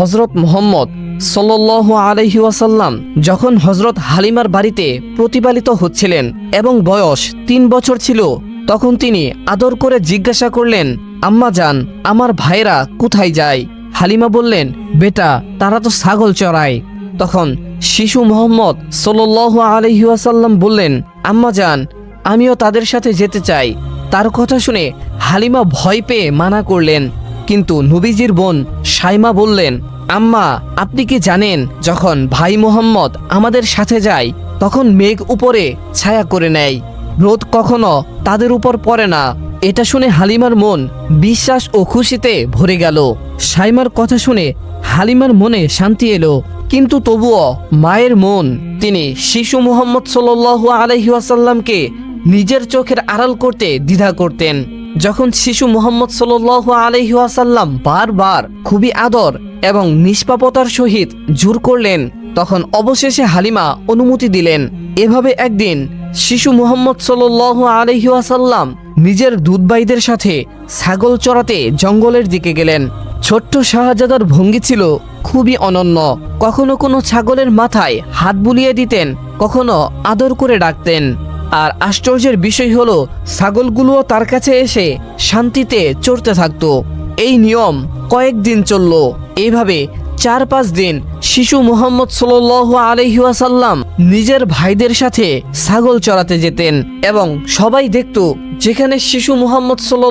হজরত মোহাম্মদ সাল্লাহ আলহি ওয়াসাল্লাম যখন হজরত হালিমার বাড়িতে প্রতিপালিত হচ্ছিলেন এবং বয়স তিন বছর ছিল, তখন তিনি আদর করে জিজ্ঞাসা করলেন, আম্মা যান আমার ভাইরা কোথায় যায়? হালিমা বললেন, বেটা, তারা তো ছাগল চড়ায়। তখন শিশু মোহাম্মদ সাল্লাহ আলহি ওয়াসাল্লাম বললেন, আম্মা যান আমিও তাদের সাথে যেতে চাই। তার কথা শুনে হালিমা ভয় পেয়ে মানা করলেন। কিন্তু নবীজির বোন সাইমা বললেন, আম্মা, আপনি কি জানেন, যখন ভাই মোহাম্মদ আমাদের সাথে যায়, তখন মেঘ উপরে ছায়া করে নেয়। রোদ কখনো তাদের উপর পড়ে না। এটা শুনে হালিমার মন বিশ্বাস ও খুশিতে ভরে গেল। সাইমার কথা শুনে হালিমার মনে শান্তি এলো। কিন্তু তবুও মায়ের মন, তিনি শিশু মোহাম্মদ সাল্লাহ আলহিউসাল্লামকে নিজের চোখের আড়াল করতে দ্বিধা করতেন। যখন শিশু মোহাম্মদ সাল্লাহ আলহিহাসাল্লাম বারবার খুবই আদর এবং নিষ্পাপতার সহিত জোর করলেন, তখন অবশেষে হালিমা অনুমতি দিলেন। এভাবে একদিন শিশু মোহাম্মদ সাল্লাহ আলহিহাসাল্লাম নিজের দুধবাইদের সাথে ছাগল চড়াতে জঙ্গলের দিকে গেলেন। ছোট্ট শাহজাদার ভঙ্গি ছিল খুবই অনন্য। কখনো কোনো ছাগলের মাথায় হাত বুলিয়ে দিতেন, কখনো আদর করে ডাকতেন। আর আশ্চর্যের বিষয় হলো ছাগলগুলোও তার কাছে এসে শান্তিতে চড়তে থাকতো। এই নিয়ম কয়েকদিন চলল। এইভাবে চার পাঁচ দিন শিশু মোহাম্মদ সাল আলহিহাসাল্লাম নিজের ভাইদের সাথে ছাগল চড়াতে যেতেন এবং সবাই দেখত যেখানে শিশু মোহাম্মদ সাল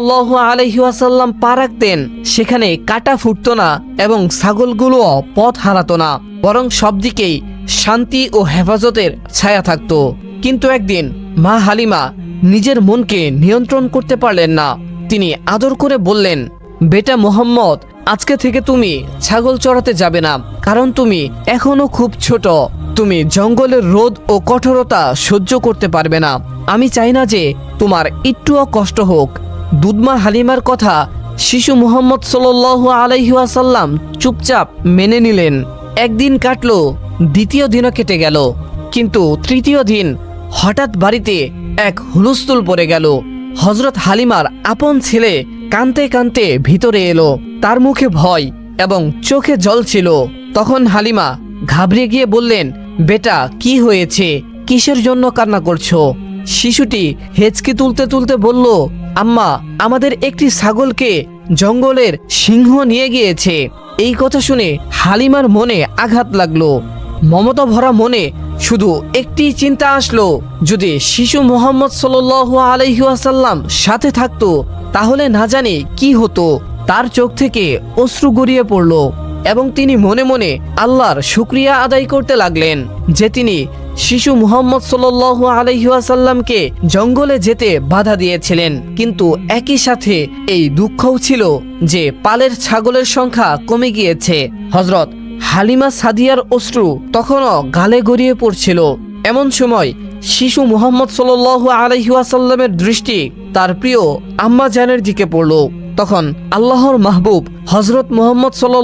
আলহিহাসাল্লাম পা রাখতেন, সেখানে কাটা ফুটতো না এবং ছাগলগুলোও পথ হারাত না, বরং সব দিকেই শান্তি ও হেফাজতের ছায়া থাকতো। কিন্তু একদিন মা হালিমা নিজের মনকে নিয়ন্ত্রণ করতে পারলেন না। তিনি আদর করে বললেন, বেটা মোহাম্মদ, আজকে থেকে তুমি ছাগল চড়াতে যাবে না, কারণ তুমি এখনও খুব ছোট। তুমি জঙ্গলের রোদ ও কঠোরতা সহ্য করতে পারবে না। আমি চাই না যে তোমার একটুও কষ্ট হোক। দুধমা হালিমার কথা শিশু মোহাম্মদ সাল আলাইহাসাল্লাম চুপচাপ মেনে নিলেন। একদিন কাটল, দ্বিতীয় দিনও কেটে গেল। কিন্তু তৃতীয় দিন হঠাৎ বাড়িতে এক হুলস্থুল পড়ে গেল। হজরত হালিমার আপন ছেলে কানতে কানতে ভিতরে এলো। তার মুখে ভয় এবং চোখে জল ছিল। তখন হালিমা ঘাবড়ে গিয়ে বললেন, বেটা, কি হয়েছে? কিসের জন্য কান্না করছ? শিশুটি হেঁচকি তুলতে তুলতে বলল, আম্মা, আমাদের একটি ছাগলকে জঙ্গলের সিংহ নিয়ে গিয়েছে। এই কথা শুনে হালিমার মনে আঘাত লাগল। মমতা ভরা মনে শুধু একটি চিন্তা আসলো, যদি শিশু মোহাম্মদ সাল আলহিহাসাল্লাম সাথে থাকতো, তাহলে না জানি কি হতো। তার চোখ থেকে অশ্রু গড়িয়ে পড়ল এবং তিনি মনে মনে আল্লাহর শুক্রিয়া আদায় করতে লাগলেন যে তিনি শিশু মুহাম্মদ সাল আলহিহাসাল্লামকে জঙ্গলে যেতে বাধা দিয়েছিলেন। কিন্তু একই সাথে এই দুঃখও ছিল যে পালের ছাগলের সংখ্যা কমে গিয়েছে। হজরত হালিমা সাদিয়ার অশ্রু তখনও গালে গড়িয়ে পড়ছিল। এমন সময় শিশু মুহাম্মদ সাল আলহিহাসাল্লামের দৃষ্টি তার প্রিয় আম্মা জানের দিকে পড়ল। তখন আল্লাহর মাহবুব হজরত মোহাম্মদ সাল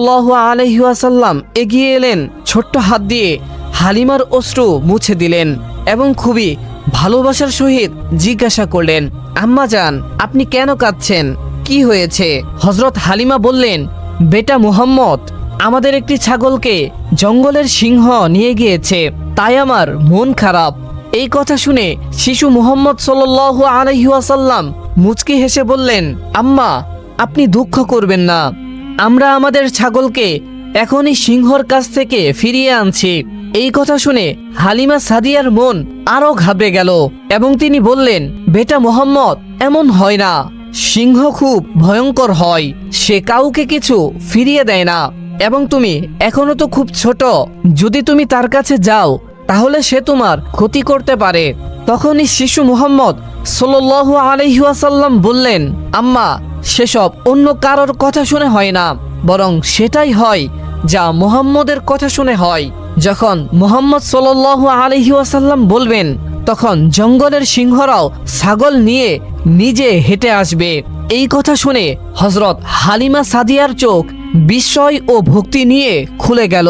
আলহিহাসাল্লাম এগিয়ে এলেন, ছোট্ট হাত দিয়ে হালিমার অশ্রু মুছে দিলেন এবং খুবই ভালোবাসার সহিত জিজ্ঞাসা করলেন, আম্মা যান আপনি কেন কাঁদছেন? কি হয়েছে? হজরত হালিমা বললেন, বেটা মুহাম্মদ আমাদের একটি ছাগলকে জঙ্গলের সিংহ নিয়ে গিয়েছে, তাই আমার মন খারাপ। এই কথা শুনে শিশু মুহাম্মদ সাল আলহিহাসাল্লাম মুচকি হেসে বললেন, আম্মা, আপনি দুঃখ করবেন না। আমরা আমাদের ছাগলকে এখনই সিংহর কাছ থেকে ফিরিয়ে আনছি। এই কথা শুনে হালিমা সাদিয়ার মন আরও ঘাবড়ে গেল এবং তিনি বললেন, বেটা মোহাম্মদ, এমন হয় না। সিংহ খুব ভয়ঙ্কর হয়। সে কাউকে কিছু ফিরিয়ে দেয় না। এবং তুমি, এখনও তো খুব ছোট, যদি তুমি তার কাছে যাও, তাহলে সে তোমার ক্ষতি করতে পারে। তখনই শিশু মুহাম্মদ সাল আলহিহাসাল্লাম বললেন, আম্মা, সেসব অন্য কারোর কথা শুনে হয় না, বরং সেটাই হয় যা মুহাম্মদের কথা শুনে হয়। যখন মুহাম্মদ সাল আলহিহাসাল্লাম বলবেন, তখন জঙ্গলের সিংহরাও ছাগল নিয়ে নিজে হেঁটে আসবে। এই কথা শুনে হজরত হালিমা সাদিয়ার চোখ বিস্ময় ও ভক্তি নিয়ে খুলে গেল।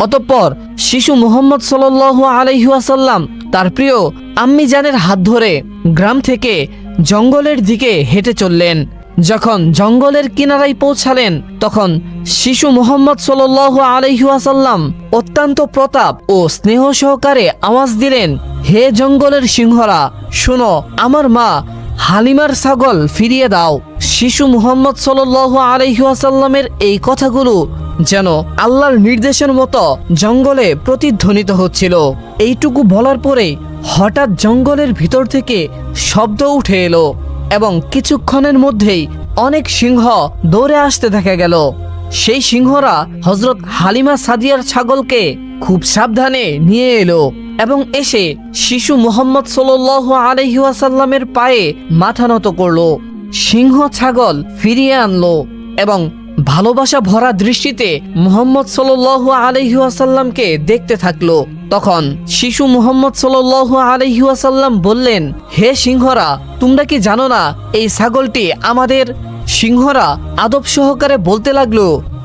অতঃপর শিশু মুহাম্মদ সাল আলহিহাসাল্লাম তার প্রিয় আম্মি জানের হাত ধরে গ্রাম থেকে জঙ্গলের দিকে হেঁটে চললেন। যখন জঙ্গলের কিনারায় পৌঁছালেন, তখন শিশু মোহাম্মদ সাল আলহিহাসাল্লাম অত্যন্ত প্রতাপ ও স্নেহ সহকারে আওয়াজ দিলেন, হে জঙ্গলের সিংহরা, শুনো, আমার মা হালিমার ছাগল ফিরিয়ে দাও। শিশু মুহাম্মদ সাল আলহিহাসাল্লামের এই কথাগুলো যেন আল্লাহর নির্দেশের মতো জঙ্গলে প্রতিধ্বনিত হচ্ছিল। এইটুকু বলার পরে হঠাৎ জঙ্গলের ভিতর থেকে শব্দ উঠে এলো এবং কিছুক্ষণের মধ্যেই অনেক সিংহ দৌড়ে আসতে দেখা গেল। সেই সিংহরা হজরত হালিমা সাদিয়ার ছাগলকে খুব সাবধানে নিয়ে এলো এবং এসে শিশু মোহাম্মদ সাল আলহিহাসাল্লামের পায়ে মাথা নত করল। সিংহ ছাগল ফিরিয়ে আনলো এবং ভালোবাসা ভরা দৃষ্টিতে মুহাম্মদ সাল আলহিহাসাল্লামকে দেখতে থাকল। তখন শিশু মুহাম্মদ সাল আলহিহাসাল্লাম বললেন, হে সিংহরা, তোমরা কি জানো না এই ছাগলটি আমাদের সিংহরা আদব সহকারে বলতে লাগল,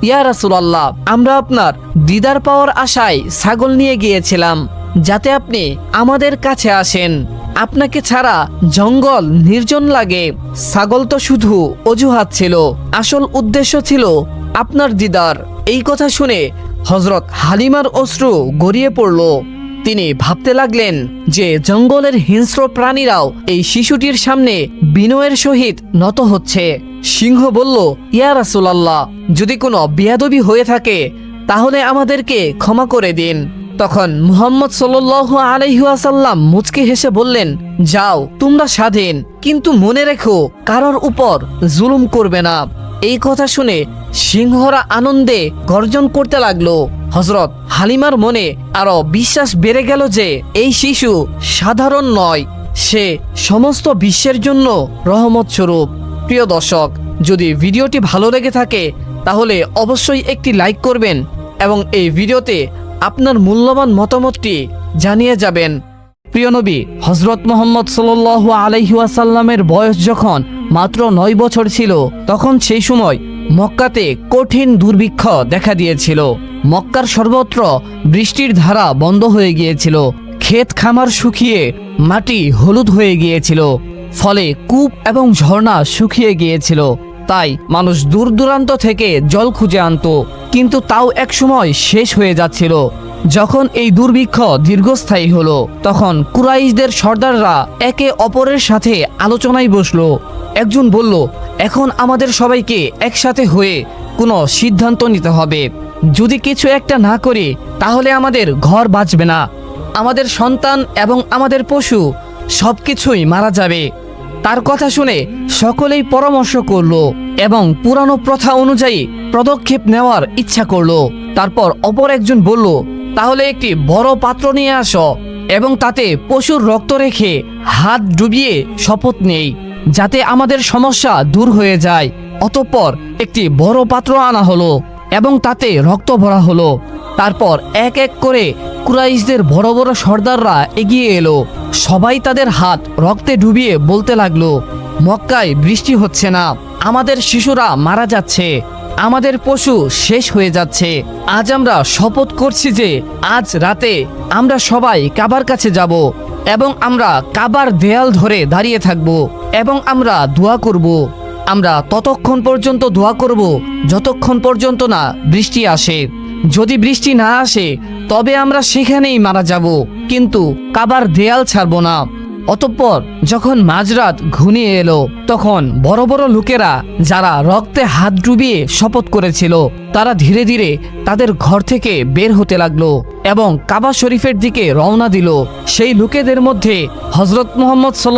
ইয়া রাসুলাল্লাহ, আমরা আপনার দিদার পাওয়ার আশায় ছাগল নিয়ে গিয়েছিলাম, যাতে আপনি আমাদের কাছে আসেন। আপনাকে ছাড়া জঙ্গল নির্জন লাগে। ছাগল তো শুধু অজুহাত ছিল, আসল উদ্দেশ্য ছিল আপনার দিদার। এই কথা শুনে হজরত হালিমার অশ্রু গড়িয়ে পড়ল। তিনি ভাবতে লাগলেন যে জঙ্গলের হিংস্র প্রাণীরাও এই শিশুটির সামনে বিনয়ের সহিত নত হচ্ছে। সিংহ বলল, ইয়া রাসুলাল্লাহ, যদি কোনো বিয়াদবি হয়ে থাকে, তাহলে আমাদেরকে ক্ষমা করে দিন। তখন মুহাম্মদ সাল আলহিহাসাল্লাম মুচকি হেসে বললেন, যাও, তোমরা স্বাধীন, কিন্তু মনে রেখো, কারোর উপর জুলুম করবে না। এই কথা শুনে সিংহরা আনন্দে গর্জন করতে লাগল। হজরত হালিমার মনে আরও বিশ্বাস বেড়ে গেল যে এই শিশু সাধারণ নয়, সে সমস্ত বিশ্বের জন্য রহমত স্বরূপ। প্রিয় দর্শক, যদি ভিডিওটি ভালো লেগে থাকে, তাহলে অবশ্যই একটি লাইক করবেন এবং এই ভিডিওতে আপনার মূল্যবান মতামতটি জানিয়ে যাবেন। প্রিয় নবী হজরত মোহাম্মদ সাল আলহিউসাল্লামের বয়স যখন মাত্র নয় বছর ছিল, তখন সেই সময় মক্কাতে কঠিন দুর্ভিক্ষ দেখা দিয়েছিল। মক্কার সর্বত্র বৃষ্টির ধারা বন্ধ হয়ে গিয়েছিল, ক্ষেত খামার শুকিয়ে মাটি হলুদ হয়ে গিয়েছিল, ফলে কূপ এবং ঝর্ণা শুকিয়ে গিয়েছিল। তাই মানুষ দূর দূরান্ত থেকে জল খুঁজে আনতো, কিন্তু তাও একসময় শেষ হয়ে যাচ্ছিল। যখন এই দুর্ভিক্ষ দীর্ঘস্থায়ী হলো, তখন কুরাইশদের সর্দাররা একে অপরের সাথে আলোচনায় বসল। একজন বলল, এখন আমাদের সবাইকে একসাথে হয়ে কোনো সিদ্ধান্ত নিতে হবে। যদি কিছু একটা না করি, তাহলে আমাদের ঘর বাঁচবে না। আমাদের সন্তান এবং আমাদের পশু সব কিছুই মারা যাবে। তার কথা শুনে সকলেই পরামর্শ করল এবং পুরানো প্রথা অনুযায়ী পদক্ষেপ নেওয়ার ইচ্ছা করল। তারপর অপর একজন বলল তাহলে একটি বড় পাত্র নিয়ে আসো এবং তাতে পশুর রক্ত রেখে হাত ডুবিয়ে শপথ নেই, যাতে আমাদের সমস্যা দূর হয়ে যায়। অতঃপর একটি বড় পাত্র আনা হলো এবং তাতে রক্ত ভরা হলো। তারপর এক এক করে কুরাইশদের বড় বড় সর্দাররা এগিয়ে এলো। সবাই তাদের হাত রক্তে ডুবিয়ে বলতে লাগল, মক্কায় বৃষ্টি হচ্ছে না, আমাদের শিশুরা মারা যাচ্ছে। আমাদের পশু শেষ হয়ে যাচ্ছে। আজ আমরা শপথ করছি যে আজ রাতে আমরা সবাই কাবার কাছে যাব এবং আমরা কাবার দেয়াল ধরে দাঁড়িয়ে থাকব এবং আমরা দোয়া করব। আমরা ততক্ষণ পর্যন্ত দোয়া করব, যতক্ষণ পর্যন্ত না বৃষ্টি আসে। যদি বৃষ্টি না আসে, তবে আমরা সেখানেই মারা যাব। কিন্তু কাবার দেয়াল ছাড়ব না। অতঃপর যখন মাঝরাত ঘনিয়ে এলো, তখন বড় বড় লোকেরা যারা রক্তে হাত ডুবিয়ে শপথ করেছিল, তারা ধীরে ধীরে তাদের ঘর থেকে বের হতে লাগল এবং কাবা শরীফের দিকে রওনা দিল। সেই লোকেদের মধ্যে হজরত মোহাম্মদ সাল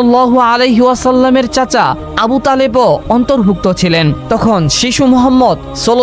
আলহিউসাল্লামের চাচা আবু তালেবও অন্তর্ভুক্ত ছিলেন। তখন শিশু মোহাম্মদ সাল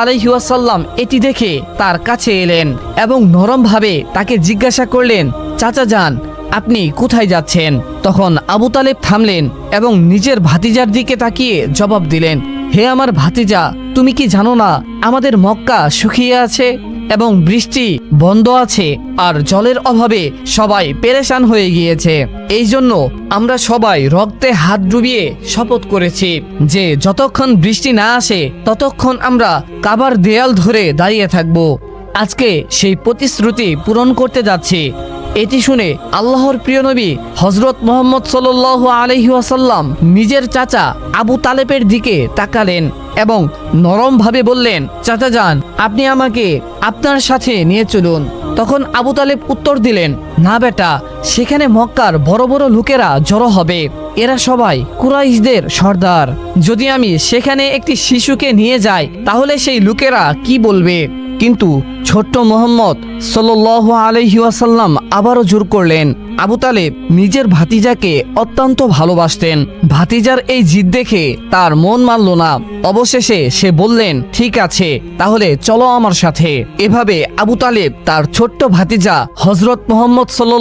আলহিউসাল্লাম এটি দেখে তার কাছে এলেন এবং নরমভাবে তাকে জিজ্ঞাসা করলেন, চাচা যান আপনি কোথায় যাচ্ছেন? তখন আবু তালেব থামলেন এবং নিজের ভাতিজার দিকে তাকিয়ে জবাব দিলেন, হে আমার ভাতিজা, তুমি কি জানো না, আমাদের মক্কা শুকিয়ে আছে এবং বৃষ্টি বন্ধ আছে আর জলের অভাবে সবাই পেরেশান হয়ে গিয়েছে। এই জন্য আমরা সবাই রক্তে হাত ডুবিয়ে শপথ করেছি যে যতক্ষণ বৃষ্টি না আসে, ততক্ষণ আমরা কাবার দেয়াল ধরে দাঁড়িয়ে থাকব। আজকে সেই প্রতিশ্রুতি পূরণ করতে যাচ্ছি। এটি শুনে আল্লাহর প্রিয় নবী হজরত মোহাম্মদ সাল আলহি আসাল্লাম নিজের চাচা আবু তালেবের দিকে তাকালেন এবং নরমভাবে বললেন, চাচা যান, আপনি আমাকে আপনার সাথে নিয়ে চলুন। তখন আবু তালেব উত্তর দিলেন, না বেটা, সেখানে মক্কার বড় বড় লোকেরা জড়ো হবে। এরা সবাই কুরাইশদের সর্দার। যদি আমি সেখানে একটি শিশুকে নিয়ে যাই, তাহলে সেই লোকেরা কি বলবে? কিন্তু ছোট্ট মোহাম্মদ সাল আলহি আসাল্লাম আবারও জোর করলেন, আবু তালেব নিজের ভাতিজাকে অত্যন্ত ভালোবাসতেন। ভাতিজার এই জিদ দেখে তার মন মানল না। অবশেষে সে বললেন, ঠিক আছে, তাহলে চলো আমার সাথে। এভাবে আবু তালেব তার ছোট্ট ভাতিজা হজরত মোহাম্মদ সাল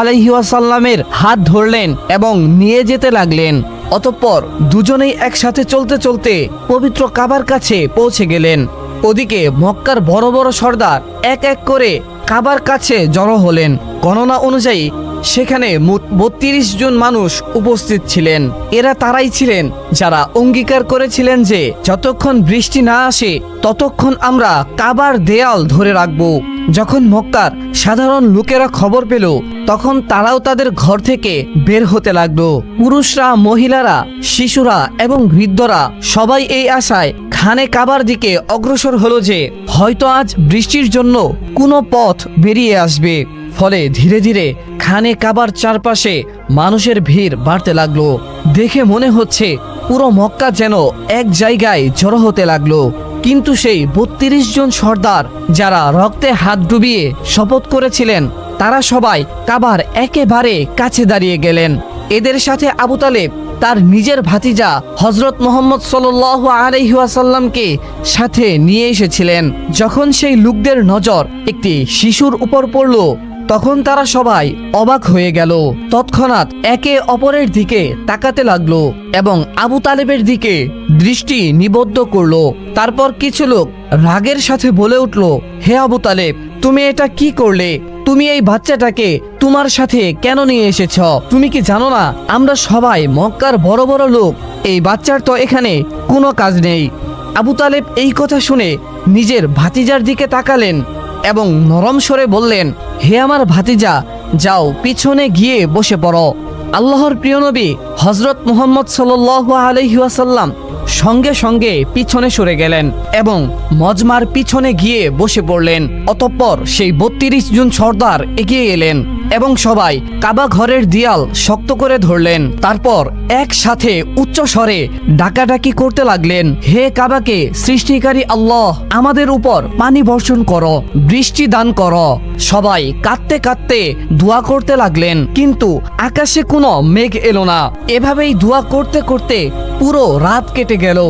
আলহি আসাল্লামের হাত ধরলেন এবং নিয়ে যেতে লাগলেন। অতঃপর দুজনেই একসাথে চলতে চলতে পবিত্র কাবার কাছে পৌঁছে গেলেন। ওদিকে মক্কার বড় বড় সর্দার এক এক করে কাবার কাছে জড়ো হলেন। গণনা অনুযায়ী সেখানে বত্রিশ জন মানুষ উপস্থিত ছিলেন। এরা তারাই ছিলেন যারা অঙ্গীকার করেছিলেন যে, যতক্ষণ বৃষ্টি না আসে, ততক্ষণ আমরা কাবার দেয়াল ধরে রাখব। যখন মক্কার সাধারণ লোকেরা খবর পেল, তখন তারাও তাদের ঘর থেকে বের হতে লাগল। পুরুষরা, মহিলারা, শিশুরা এবং বৃদ্ধরা সবাই এই আশায় খানে কাবার দিকে অগ্রসর হলো যে, হয়তো আজ বৃষ্টির জন্য কোনো পথ বেরিয়ে আসবে। ফলে ধীরে ধীরে খানে কাবার চারপাশে মানুষের ভিড় বাড়তে লাগল। দেখে মনে হচ্ছে পুরো মক্কা যেন এক জায়গায় জড়ো হতে লাগল। কিন্তু সেই বত্রিশ জন সর্দার যারা রক্তে হাত ডুবিয়ে শপথ করেছিলেন, তারা সবাই কাবার একেবারে কাছে দাঁড়িয়ে গেলেন। এদের সাথে আবু তালেব, তার নিজের ভাতিজা হজরত মোহাম্মদ সাল আলহিহাসাল্লামকে সাথে নিয়ে এসেছিলেন। যখন সেই লোকদের নজর একটি শিশুর উপর পড়ল তখন তারা সবাই অবাক হয়ে গেল। তৎক্ষণাৎ একে অপরের দিকে তাকাতে লাগল এবং আবু তালেবের দিকে দৃষ্টি নিবদ্ধ করল। তারপর কিছু লোক রাগের সাথে বলে উঠল, হে আবু তালেব, তুমি এটা কি করলে? তুমি এই বাচ্চাটাকে তোমার সাথে কেন নিয়ে এসেছ? তুমি কি জানো না, আমরা সবাই মক্কার বড় বড় লোক। এই বাচ্চার তো এখানে কোনো কাজ নেই। আবু তালেব এই কথা শুনে নিজের ভাতিজার দিকে তাকালেন। এবং নরম স্বরে বললেন, হে আমার ভাতিজা, যাও, পিছনে গিয়ে বসে পড়ো। আল্লাহর প্রিয় নবী হজরত মুহম্মদ সাল আলহিহাসাল্লাম সঙ্গে সঙ্গে পিছনে সরে গেলেন এবং মজমার পিছনে গিয়ে বসে পড়লেন। অতঃপর সেই বত্রিশ জন সর্দার এগিয়ে এলেন। এবং সবাই কাবা ঘরের দিয়াল শক্ত করে ধরলেন। তারপর একসাথে উচ্চ স্বরে ডাকাডাকি করতে লাগলেন, হে কাবাকে, সৃষ্টিকারী আল্লাহ, আমাদের উপর পানি বর্ষণ করো, বৃষ্টি দান করো। সবাই কাঁদতে কাঁদতে দোয়া করতে লাগলেন, কিন্তু আকাশে কোনো মেঘ এলো না। এভাবেই দোয়া করতে করতে পুরো রাত কেটে গেল,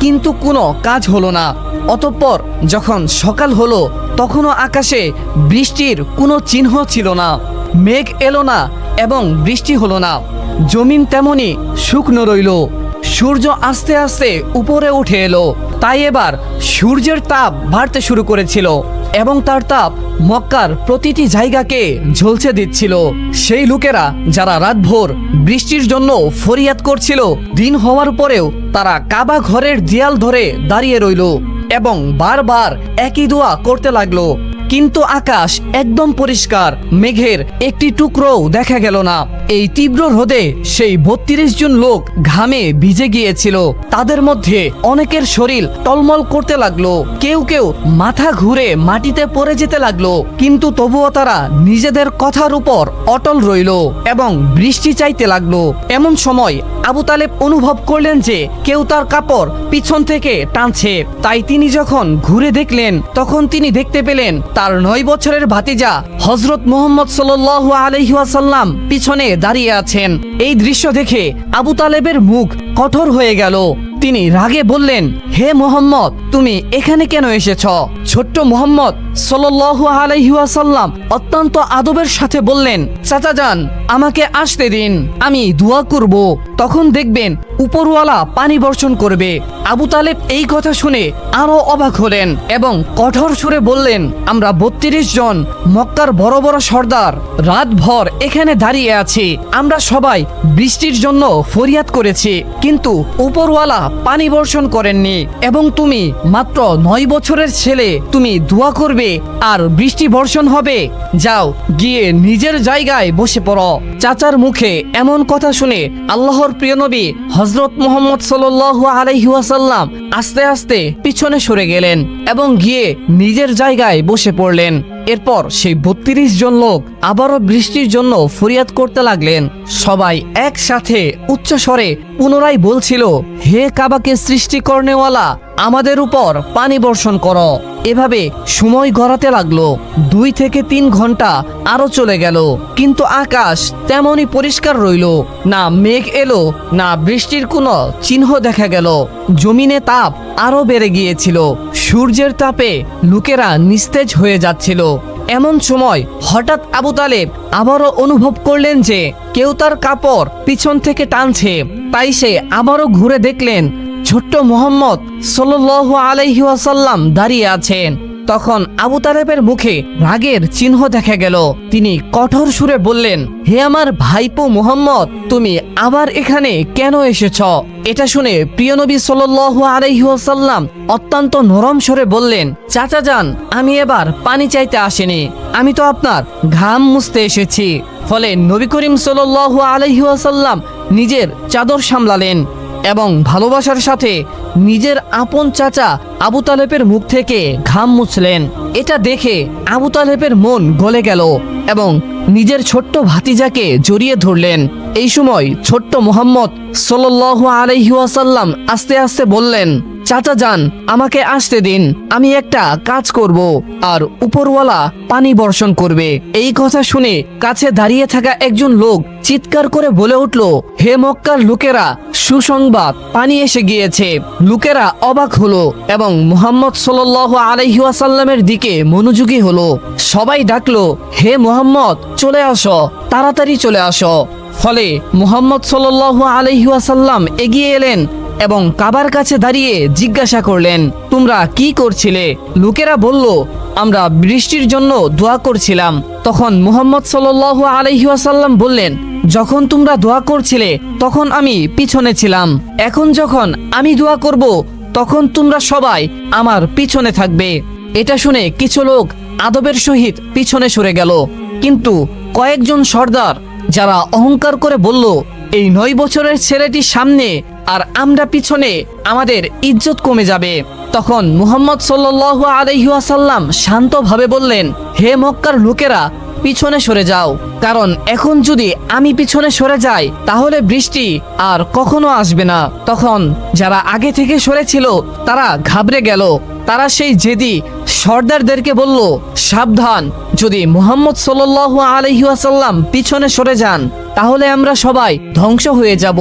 কিন্তু কোনো কাজ হলো না। অতঃপর যখন সকাল হলো, তখনও আকাশে বৃষ্টির কোনো চিহ্ন ছিল না। মেঘ এলো না এবং বৃষ্টি হলো না। জমিন তেমনি শুকনো রইল। সূর্য আস্তে আস্তে উপরে উঠে এলো। তাই এবার সূর্যের তাপ বাড়তে শুরু করেছিল এবং তার তাপ মক্কার প্রতিটি জায়গাকে ঝলসে দিচ্ছিল। সেই লোকেরা যারা রাতভর বৃষ্টির জন্য ফরিয়াদ করছিল, দিন হওয়ার পরেও তারা কাবা ঘরের দেয়াল ধরে দাঁড়িয়ে রইল এবং বারবার একই দোয়া করতে লাগল। কিন্তু আকাশ একদম পরিষ্কার মেঘের একটি টুকরোও দেখা গেল না। এই তীব্র রোদে সেই বত্রিশ জন লোক ঘামে ভিজে গিয়েছিল। তাদের মধ্যে অনেকের শরীর টলমল করতে লাগল। কেউ কেউ মাথা ঘুরে মাটিতে পড়ে যেতে লাগল। কিন্তু তবুও তারা নিজেদের কথার উপর অটল রইল এবং বৃষ্টি চাইতে লাগল। এমন সময় আবু তালেব অনুভব করলেন যে কেউ তার কাপড় পিছন থেকে টানছে। তাই তিনি যখন ঘুরে দেখলেন, তখন তিনি দেখতে পেলেন তার নয় বছরের ভাতিজা হজরত মোহাম্মদ সাল আলহিহাসাল্লাম পিছনে দাঁড়িয়ে আছেন। এই দৃশ্য দেখে আবু তালেবের মুখ কঠোর হয়ে গেল। তিনি রাগে বললেন, হে মোহাম্মদ, তুমি এখানে কেন এসেছ? ছোট্ট মোহাম্মদ সাল্লাল্লাহু আলাইহাসাল্লাম অত্যন্ত আদবের সাথে বললেন, চাচা যান, আমাকে আসতে দিন, আমি দোয়া করব। তখন দেখবেন উপরওয়ালা পানি বর্ষণ করবে। আবু তালেব এই কথা শুনে আরও অবাক হলেন এবং কঠোর সুরে বললেন, আমরা বত্রিশ জন মক্কার বড় বড় সর্দার রাতভর এখানে দাঁড়িয়ে আছি। আমরা সবাই বৃষ্টির জন্য ফরিয়াদ করেছি। কিন্তু উপরওয়ালা পানি বর্ষণ করেননি এবং তুমি মাত্র নয় বছরের ছেলে, তুমি দোয়া করবে আর বৃষ্টি বর্ষণ হবে। যাও, গিয়ে নিজের জায়গায় বসে পড়ো। চাচার মুখে এমন কথা শুনে আল্লাহর প্রিয় নবী হজরত মোহাম্মদ সাল্লাল্লাহু আলাইহি ওয়াসাল্লাম আস্তে আস্তে পিছনে সরে গেলেন এবং গিয়ে নিজের জায়গায় বসে পড়লেন। এরপর সেই বত্রিশ জন লোক আবারও বৃষ্টির জন্য ফরিয়াদ করতে লাগলেন। সবাই একসাথে উচ্চস্বরে পুনরায় বলছিল, হে কাবাকে সৃষ্টি করনেওয়ালা আমাদের উপর পানি বর্ষণ করো। এভাবে সময় গড়াতে লাগল। দুই থেকে তিন ঘণ্টা আরও চলে গেল। কিন্তু আকাশ তেমনই পরিষ্কার রইল। না মেঘ এলো, না বৃষ্টির কোনো চিহ্ন দেখা গেল। জমিনে তাপ আরও বেড়ে গিয়েছিল। সূর্যের তাপে লোকেরা নিস্তেজ হয়ে যাচ্ছিল। এমন সময় হঠাৎ আবু তালেব আবারও অনুভব করলেন যে কেউ তার কাপড় পিছন থেকে টানছে। তাই সে আবারও ঘুরে দেখলেন ছোট্ট মোহাম্মদ সাল্লাল্লাহু আলাইহি ওয়াসাল্লাম দাঁড়িয়ে আছেন। তখন আবু তালেবের মুখে রাগের চিহ্ন দেখা গেল। তিনি কঠোর সুরে বললেন, হে আমার ভাইপো মোহাম্মদ, তুমি আবার এখানে কেন এসেছ? এটা শুনে প্রিয় নবী সাল্লাল্লাহু আলাইহি ওয়াসাল্লাম অত্যন্ত নরম স্বরে বললেন, চাচা যান, আমি এবার পানি চাইতে আসিনি। আমি তো আপনার ঘাম মুছতে এসেছি। ফলে নবী করিম সাল্লাল্লাহু আলাইহি ওয়াসাল্লাম নিজের চাদর সামলালেন। এবং ভালোবাসার সাথে নিজের আপন চাচা আবু তালেবের মুখ থেকে ঘাম মুছলেন। এটা দেখে আবু তালেবের মন গলে গেল এবং নিজের ছোট্ট ভাতিজাকে জড়িয়ে ধরলেন। এই সময় ছোট্ট মোহাম্মদ সাল্লাল্লাহু আলহিউসাল্লাম আস্তে আস্তে বললেন চাচা যান, আমাকে আসতে দিন। আমি একটা কাজ করব। আর উপরওয়ালা পানি বর্ষণ করবে। এই কথা শুনে কাছে দাঁড়িয়ে থাকা একজন লোক চিৎকার করে বলে উঠল, হে মক্কার লোকেরা, সুসংবাদ। পানি এসে গিয়েছে। লোকেরা অবাক হলো এবং মুহাম্মদ সাল্লাল্লাহু আলাইহি ওয়াসাল্লামের দিকে মনোযোগী হলো। সবাই ডাকলো, হে মুহাম্মদ, চলে আসো, তাড়াতাড়ি চলে আসো। ফলে মুহাম্মদ সাল্লাল্লাহু আলাইহি ওয়াসাল্লাম এগিয়ে এলেন এবং কাবার কাছে দাঁড়িয়ে জিজ্ঞাসা করলেন, তোমরা কি করছিলে? লোকেরা বলল, আমরা বৃষ্টির জন্য দোয়া করছিলাম। তখন মুহাম্মদ সাল্লাল্লাহু আলাইহি ওয়াসাল্লাম বললেন, যখন তোমরা দোয়া করছিলে, তখন আমি পিছনে ছিলাম। এখন যখন আমি দোয়া করব, তখন তোমরা সবাই আমার পিছনে থাকবে। এটা শুনে কিছু লোক আদবের সহিত পিছনে সরে গেল। কিন্তু কয়েকজন সর্দার, যারা অহংকার করে বলল, এই নয় বছরের ছেলেটির সামনে আর আমরা পিছনে আমাদের ইজ্জত কমে যাবে। তখন মুহাম্মদ সাল্লাল্লাহু আলাইহি ওয়াসাল্লাম শান্তভাবে বললেন, হে মক্কার লোকেরা, পিছনে সরে যাও। কারণ এখন যদি আমি পিছনে সরে যাই, তাহলে বৃষ্টি আর কখনো আসবে না। তখন যারা আগে থেকে সরেছিল, তারা ঘাবড়ে গেল। তারা সেই জেদি সর্দারদেরকে বলল, সাবধান, যদি মুহাম্মদ সাল্লাল্লাহু আলাইহি ওয়াসাল্লাম পিছনে সরে যান, তাহলে আমরা সবাই ধ্বংস হয়ে যাব।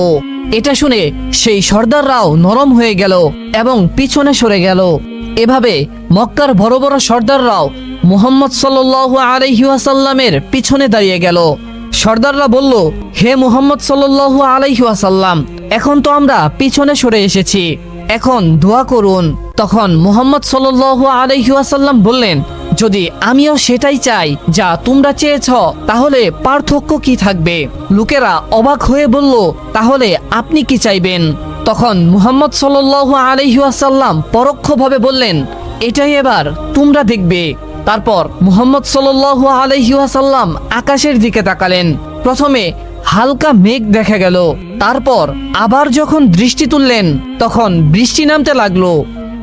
এটা শুনে সেই সর্দাররাও নরম হয়ে গেল এবং পিছনে সরে গেল। এভাবে মক্কার বড় বড় সর্দাররাও মুহাম্মদ সাল্লাল্লাহু আলাইহি ওয়াসাল্লামের পিছনে দাঁড়িয়ে গেল। সর্দাররা বলল, হে মুহাম্মদ সাল্লাল্লাহু আলাইহি ওয়াসাল্লাম, এখন তো আমরা পিছনে সরে এসেছি। এখন দোয়া করুন। তখন মুহাম্মদ সাল্লাল্লাহু আলাইহি ওয়াসাল্লাম বললেন যদি আমিও সেটাই চাই যা তোমরা চেয়েছ, তাহলে পার্থক্য কি থাকবে? লোকেরা অবাক হয়ে বলল, তাহলে আপনি কি চাইবেন? তখন মুহাম্মদ সাল্লাল্লাহু আলাইহি ওয়াসাল্লাম পরোক্ষভাবে বললেন, এটাই এবার, তোমরা দেখবে। তারপর মুহাম্মদ সাল্লাল্লাহু আলাইহি ওয়াসাল্লাম আকাশের দিকে তাকালেন। প্রথমে হালকা মেঘ দেখা গেল, তারপর আবার যখন দৃষ্টি তুললেন, তখন বৃষ্টি নামতে লাগল।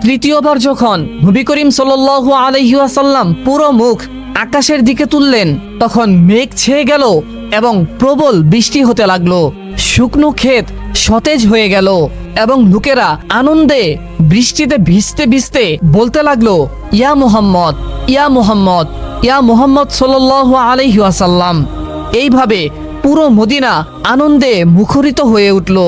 তৃতীয়বার যখন নবী করিম সাল্লাল্লাহু আলাইহি ওয়াসাল্লাম পুরো মুখ আকাশের দিকে তুললেন, তখন মেঘ ছেয়ে গেল এবং প্রবল বৃষ্টি হতে লাগল। শুকনো ক্ষেত সতেজ হয়ে গেল এবং লোকেরা আনন্দে বৃষ্টিতে ভিজতে ভিজতে বলতে লাগল, ইয়া মুহাম্মদ ইয়া মুহাম্মদ ইয়া মুহাম্মদ সাল্লাল্লাহু আলাইহি ওয়াসাল্লাম। এইভাবে পুরো মদিনা আনন্দে মুখরিত হয়ে উঠল।